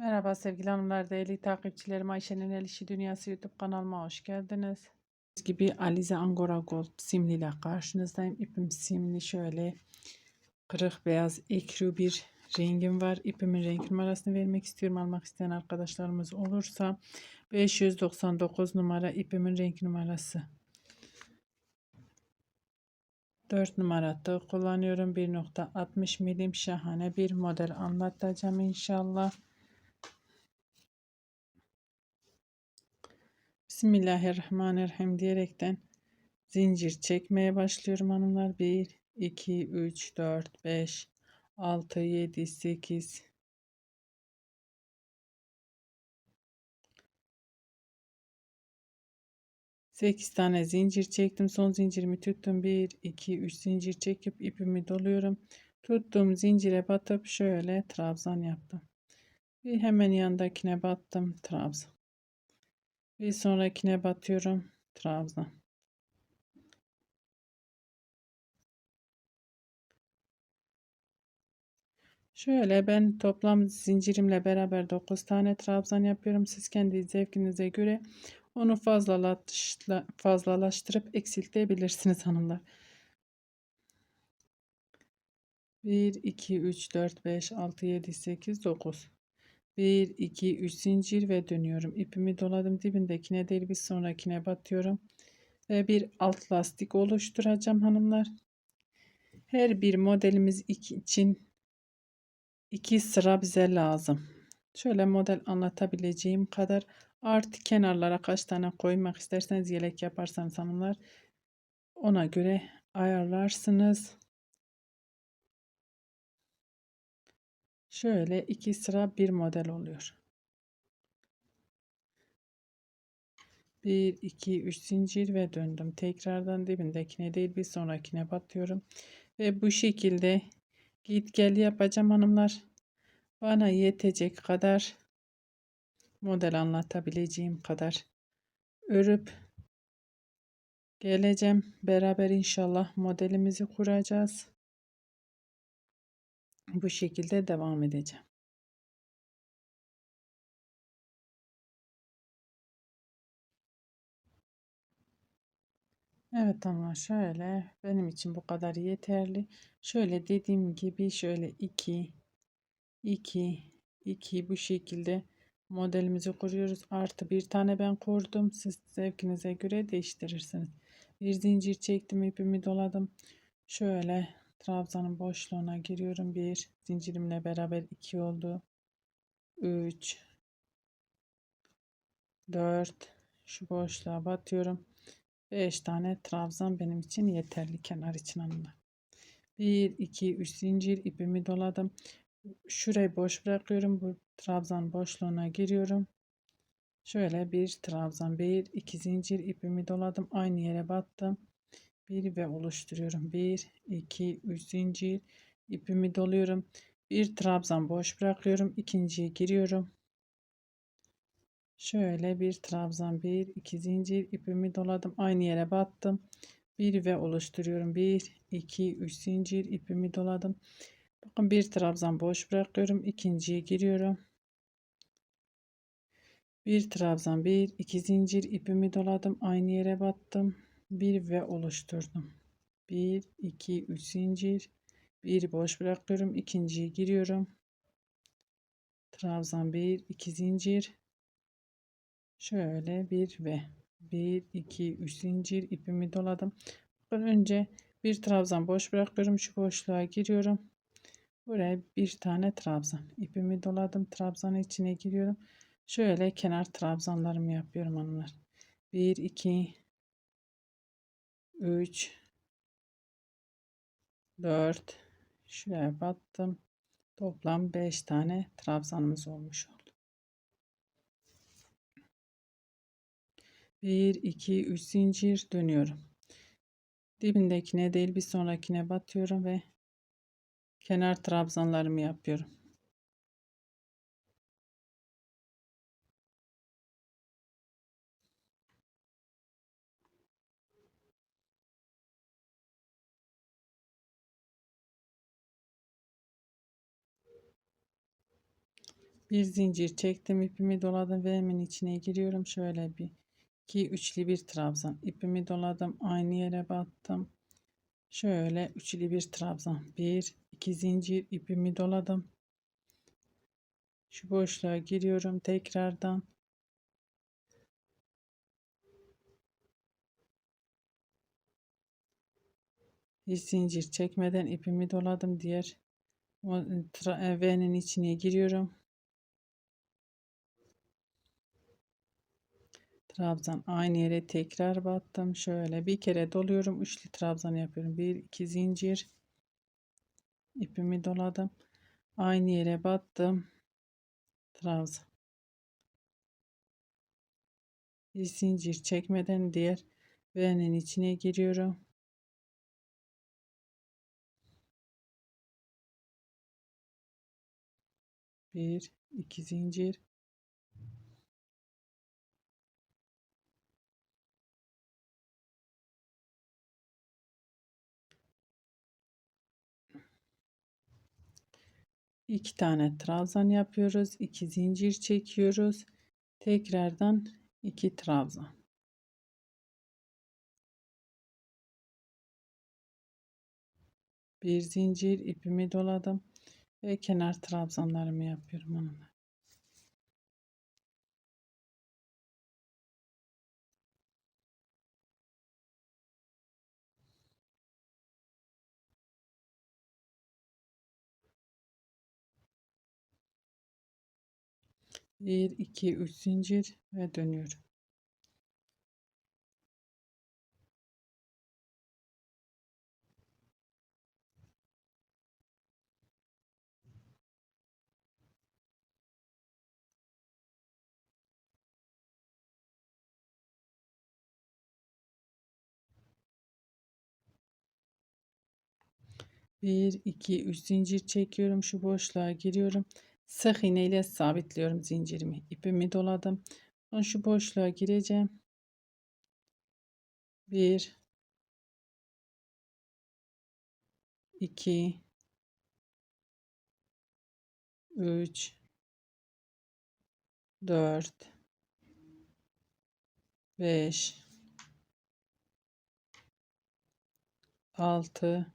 Merhaba sevgili hanımlar, değerli takipçilerim. Ayşe'nin El İşi Dünyası YouTube kanalıma hoş geldiniz. Biz gibi Alize Angora Gold simli ile karşınızdayım. İpim simli şöyle kırık beyaz ekru bir rengim var. İpimin renk numarasını vermek istiyorum. Almak isteyen arkadaşlarımız olursa 599 numara ipimin renk numarası. 4 numaralı kullanıyorum. 1.60 milim şahane bir model anlatacağım inşallah. Bismillahirrahmanirrahim diyerekten zincir çekmeye başlıyorum hanımlar. 1, 2, 3, 4, 5, 6, 7, 8, 8 tane zincir çektim. Son zincirimi tuttum. 1, 2, 3 zincir çekip ipimi doluyorum. Tuttuğum zincire batıp şöyle trabzan yaptım. Bir hemen yandakine battım. Trabzan. Bir sonrakine batıyorum. Trabzan. Şöyle ben toplam zincirimle beraber 9 tane trabzan yapıyorum. Siz kendi zevkinize göre onu fazlalaştı, fazlalaştırıp eksiltebilirsiniz hanımlar. 1, 2, 3, 4, 5, 6, 7, 8, 9. 1, 2, 3 zincir ve dönüyorum. İpimi doladım. Dibindekine değil bir sonrakine batıyorum. Ve bir alt lastik oluşturacağım hanımlar. Her bir modelimiz için iki sıra bize lazım. Şöyle model anlatabileceğim kadar artı kenarlara kaç tane koymak isterseniz yelek yaparsanız hanımlar ona göre ayarlarsınız. Şöyle iki sıra bir model oluyor. 1 2 3 zincir ve döndüm. Tekrardan dibindekine değil bir sonrakine batıyorum. Ve bu şekilde git gel yapacağım hanımlar. Bana yetecek kadar model anlatabileceğim kadar örüp geleceğim. Beraber inşallah modelimizi kuracağız. Bu şekilde devam edeceğim. Evet ama şöyle benim için bu kadar yeterli. Şöyle dediğim gibi şöyle 2 2 2 bu şekilde modelimizi kuruyoruz. Artı bir tane ben kurdum. Siz zevkinize göre değiştirirsiniz. Bir zincir çektim ipimi doladım. Şöyle trabzanın boşluğuna giriyorum. Bir zincirimle beraber iki oldu. 3 4 şu boşluğa batıyorum. 5 tane trabzan benim için yeterli kenar için hanımlar. 1 2 3 zincir ipimi doladım. Şurayı boş bırakıyorum. Bu trabzan boşluğuna giriyorum. Şöyle bir trabzan, bir iki zincir ipimi doladım. Aynı yere battım. Bir ve oluşturuyorum. Bir, iki, üç zincir ipimi doluyorum. Bir trabzan boş bırakıyorum. ikinciye giriyorum. Şöyle bir trabzan, bir iki zincir ipimi doladım. Aynı yere battım. Bir ve oluşturuyorum. Bir, iki, üç zincir ipimi doladım. Bakın bir trabzan boş bırakıyorum. ikinciye giriyorum. Bir trabzan, bir iki zincir ipimi doladım. Aynı yere battım. Bir ve oluşturdum. Bir, iki, üç zincir. Bir boş bırakıyorum. ikinciye giriyorum. Trabzan bir, iki zincir. Şöyle bir ve bir, iki, üç zincir ipimi doladım. Önce bir trabzan boş bırakıyorum. Şu boşluğa giriyorum. Buraya bir tane trabzan. ipimi doladım. Trabzanın içine giriyorum. Şöyle kenar trabzanlarımı yapıyorum hanımlar. 1, 2, 3, 4, şuraya battım. Toplam 5 tane trabzanımız olmuş oldu. 1, 2, 3 zincir dönüyorum. Dibindekine değil bir sonrakine batıyorum ve kenar trabzanlarımı yapıyorum. Bir zincir çektim ipimi doladım ve hemen içine giriyorum. Şöyle bir iki üçlü bir trabzan ipimi doladım aynı yere battım. Şöyle üçlü bir trabzan bir iki zincir ipimi doladım. Şu boşluğa giriyorum tekrardan. Bir zincir çekmeden ipimi doladım diğer V'nin içine giriyorum. Trabzan aynı yere tekrar battım. Şöyle bir kere doluyorum. Üçlü trabzan yapıyorum. Bir iki zincir. ipimi doladım. Aynı yere battım. Trabzan. Bir zincir çekmeden diğer V'nin içine giriyorum. Bir, iki zincir. İki tane trabzan yapıyoruz. iki zincir çekiyoruz. Tekrardan iki trabzan. Bir zincir ipimi doladım ve kenar trabzanlarımı yapıyorum onunla. Bir, iki, üç zincir ve dönüyorum. Bir, iki, üç zincir çekiyorum. Şu boşluğa giriyorum. Sık iğne ile sabitliyorum zincirimi. İpimi doladım. Sonra şu boşluğa gireceğim. Bir, iki, üç, dört, beş, altı,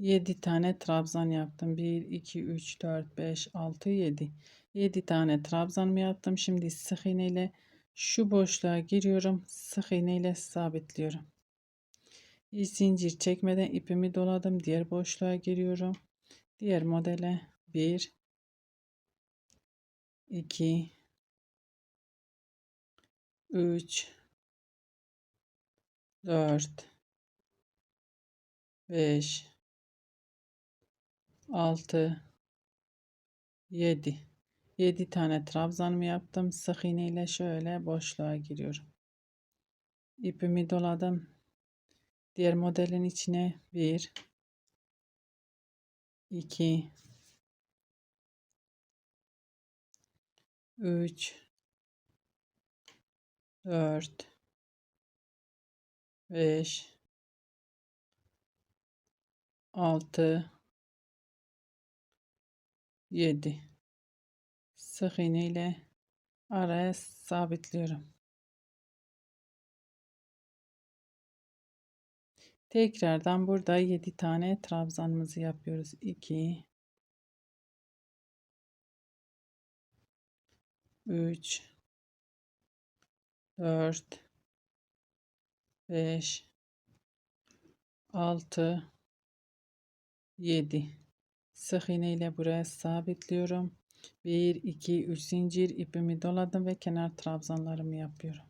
7 tane trabzan yaptım. 1, 2, 3, 4, 5, 6, 7. 7 tane trabzan mı yaptım? Şimdi sık iğne ile şu boşluğa giriyorum. Sık iğne ile sabitliyorum. Bir zincir çekmeden ipimi doladım. Diğer boşluğa giriyorum. Diğer modele 1 2 3 4 5 6 7 7 tane trabzanımı yaptım. Sık iğne şöyle boşluğa giriyorum. İpimi doladım. Diğer modelin içine 1 2 3 4 5 6 7 sık iğne ile araya sabitliyorum. Tekrardan burada 7 tane trabzanımızı yapıyoruz. 2 3 4 5 6 7 sık iğne ile buraya sabitliyorum 1 2 3 zincir ipimi doladım ve kenar trabzanlarımı yapıyorum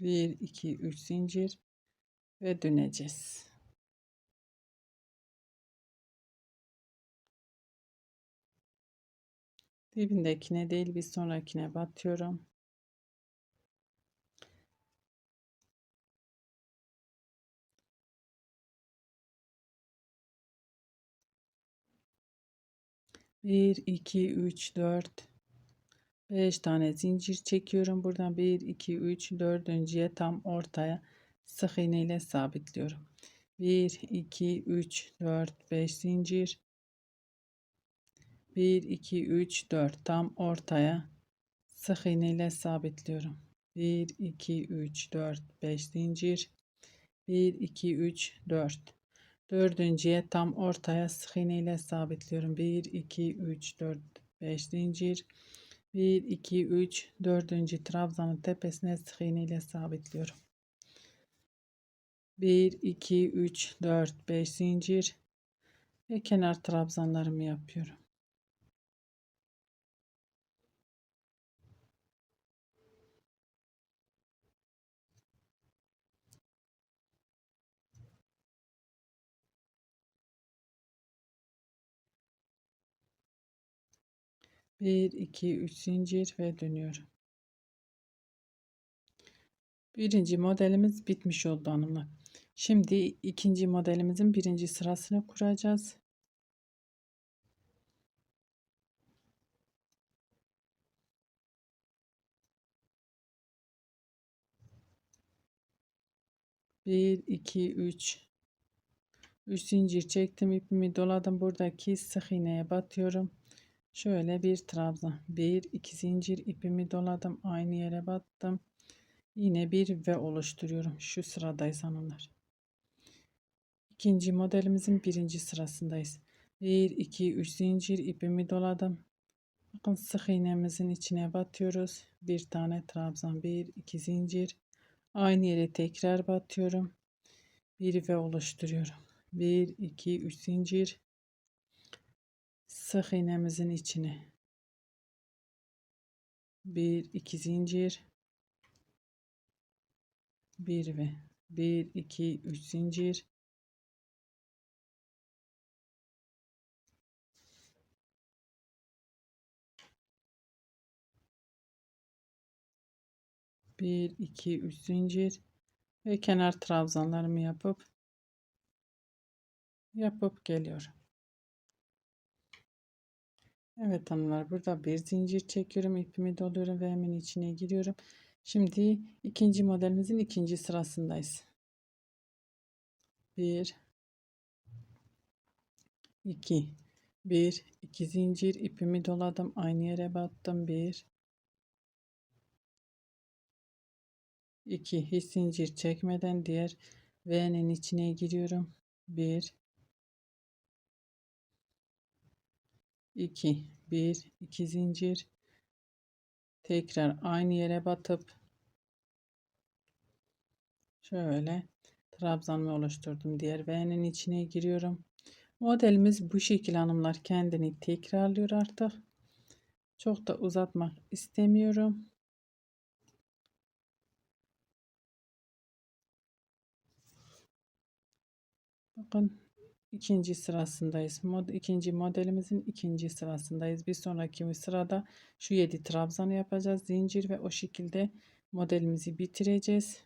Bir, iki, üç zincir ve döneceğiz. Dibindekine değil bir sonrakine batıyorum. Bir, iki, üç, dört, 5 tane zincir çekiyorum. Buradan 1, 2, 3, dördüncüye tam ortaya sık iğne ile sabitliyorum. 1, 2, 3, 4, 5 zincir. 1, 2, 3, 4 tam ortaya sık iğne ile sabitliyorum. 1, 2, 3, 4, 5 zincir. 1, 2, 3, 4. Dördüncüye tam ortaya sık iğne ile sabitliyorum. 1, 2, 3, 4, 5 zincir. 1, 2, 3, 4. trabzanın tepesine sık iğne ile sabitliyorum. 1, 2, 3, 4, 5 zincir ve kenar trabzanlarımı yapıyorum. Bir, iki, üç zincir ve dönüyorum. Birinci modelimiz bitmiş oldu hanımlar. Şimdi ikinci modelimizin birinci sırasını kuracağız. Bir, iki, üç. Üç zincir çektim. ipimi doladım. Buradaki sık iğneye batıyorum. Şöyle bir trabzan. Bir, iki zincir ipimi doladım. Aynı yere battım. Yine bir ve oluşturuyorum. Şu sıradayız hanımlar. İkinci modelimizin birinci sırasındayız. 1, 2, 3 zincir ipimi doladım. Bakın sık iğnemizin içine batıyoruz. Bir tane trabzan 1, 2 zincir. Aynı yere tekrar batıyorum. Bir ve oluşturuyorum. 1, 2, 3 zincir. Sık iğnemizin içine. 1, 2 zincir. 1 ve 1, 2, 3 zincir. Bir, iki, üç zincir ve kenar trabzanlarımı yapıp yapıp geliyorum. Evet hanımlar burada bir zincir çekiyorum ipimi doluyorum ve hemen içine giriyorum. Şimdi ikinci modelimizin ikinci sırasındayız. Bir, iki, bir, iki zincir ipimi doladım aynı yere battım bir, 2 hiç zincir çekmeden diğer V'nin içine giriyorum. 1 2 1 2 zincir tekrar aynı yere batıp şöyle trabzanımı oluşturdum. Diğer V'nin içine giriyorum. Modelimiz bu şekil hanımlar kendini tekrarlıyor artık. Çok da uzatmak istemiyorum. Bakın ikinci sırasındayız. Mod, ikinci modelimizin ikinci sırasındayız. Bir sonraki sırada şu 7 trabzanı yapacağız. Zincir ve o şekilde modelimizi bitireceğiz.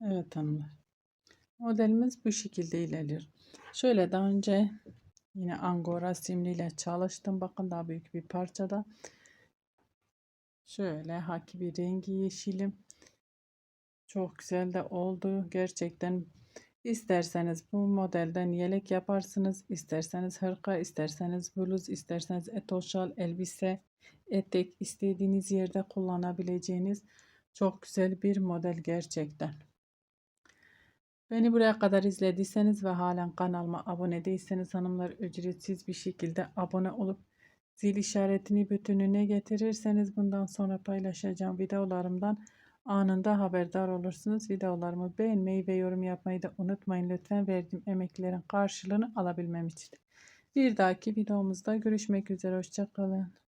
Evet hanımlar. Modelimiz bu şekilde ilerliyor. Şöyle daha önce yine angora simliyle çalıştım. Bakın daha büyük bir parçada. Şöyle haki bir rengi yeşilim. Çok güzel de oldu. Gerçekten isterseniz bu modelden yelek yaparsınız. isterseniz hırka, isterseniz bluz, isterseniz etoşal, elbise, etek istediğiniz yerde kullanabileceğiniz çok güzel bir model gerçekten. Beni buraya kadar izlediyseniz ve halen kanalıma abone değilseniz hanımlar ücretsiz bir şekilde abone olup zil işaretini bütününe getirirseniz bundan sonra paylaşacağım videolarımdan anında haberdar olursunuz. Videolarımı beğenmeyi ve yorum yapmayı da unutmayın lütfen verdiğim emeklerin karşılığını alabilmem için. Bir dahaki videomuzda görüşmek üzere. Hoşçakalın.